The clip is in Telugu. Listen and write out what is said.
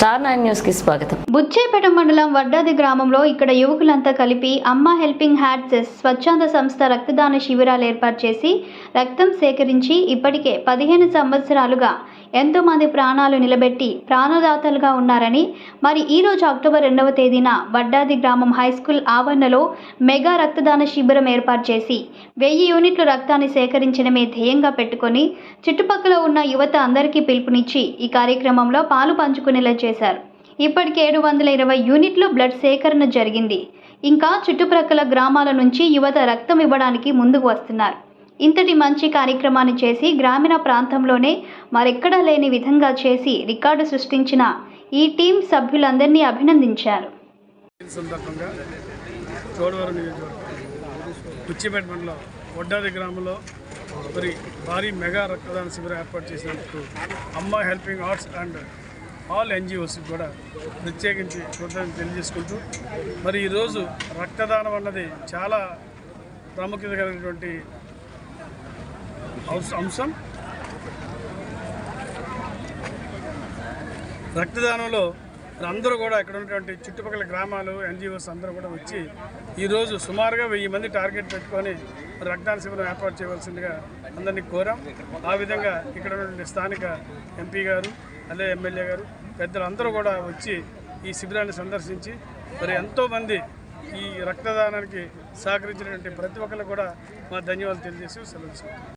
స్టార్ నైన్ న్యూస్కి స్వాగతం. బుచ్చేపేట మండలం వడ్డాది గ్రామంలో ఇక్కడ యువకులంతా కలిపి అమ్మ హెల్పింగ్ హ్యాండ్స్ స్వచ్ఛంద సంస్థ రక్తదాన శిబిరాలు ఏర్పాటు చేసి రక్తం సేకరించి ఇప్పటికే పదిహేను సంవత్సరాలుగా ఎంతోమంది ప్రాణాలు నిలబెట్టి ప్రాణదాతలుగా ఉన్నారని మరి ఈ రోజు అక్టోబర్ రెండవ తేదీన వడ్డాది గ్రామం హై స్కూల్ ఆవరణలో మెగా రక్తదాన శిబిరం ఏర్పాటు చేసి వెయ్యి యూనిట్ల రక్తాన్ని సేకరించడమే ధ్యేయంగా పెట్టుకొని చుట్టుపక్కల ఉన్న యువత అందరికీ పిలుపునిచ్చి ఈ కార్యక్రమంలో పాలు పంచుకునేలా చేశారు. ఇప్పటికే ఏడు వందల ఇరవై యూనిట్లు బ్లడ్ సేకరణ జరిగింది. ఇంకా చుట్టుప్రక్కల గ్రామాల నుంచి యువత రక్తం ఇవ్వడానికి ముందుకు వస్తున్నారు. ఇంతటి మంచి కార్యక్రమాన్ని చేసి గ్రామీణ ప్రాంతంలోనే మరెక్కడా లేని విధంగా చేసి రికార్డు సృష్టించిన ఈ టీం సభ్యులందరినీ అభినందించారు. ఈ గ్రామంలో మరి భారీ మెగా రక్తదాన శిబిరం ఏర్పాటు చేసినందుకు Amma helping hearts and all ఎన్జిఓస్కి కూడా ప్రత్యేకించి కృతజ్ఞతలు తెలియజేసుకుంటూ మరి ఈరోజు రక్తదానం అన్నది చాలా ప్రాముఖ్యత కలిగినటువంటి అంశ- అంశం? రక్తదానంలో అందరూ కూడా ఇక్కడ ఉన్నటువంటి చుట్టుపక్కల గ్రామాలు ఎన్జిఓస్ అందరూ కూడా వచ్చి ఈరోజు సుమారుగా వెయ్యి మంది టార్గెట్ పెట్టుకొని రక్తదాన శిబిరం ఏర్పాటు చేయవలసిందిగా అందరినీ కోరాం. ఆ విధంగా ఇక్కడ ఉన్నటువంటి స్థానిక ఎంపీ గారు అదే ఎమ్మెల్యే గారు పెద్దలు అందరూ కూడా వచ్చి ఈ శిబిరాన్ని సందర్శించి మరి ఎంతోమంది ఈ రక్తదానానికి సహకరించినటువంటి ప్రతి ఒక్కరు కూడా మా ధన్యవాదాలు తెలియజేసి సెలవు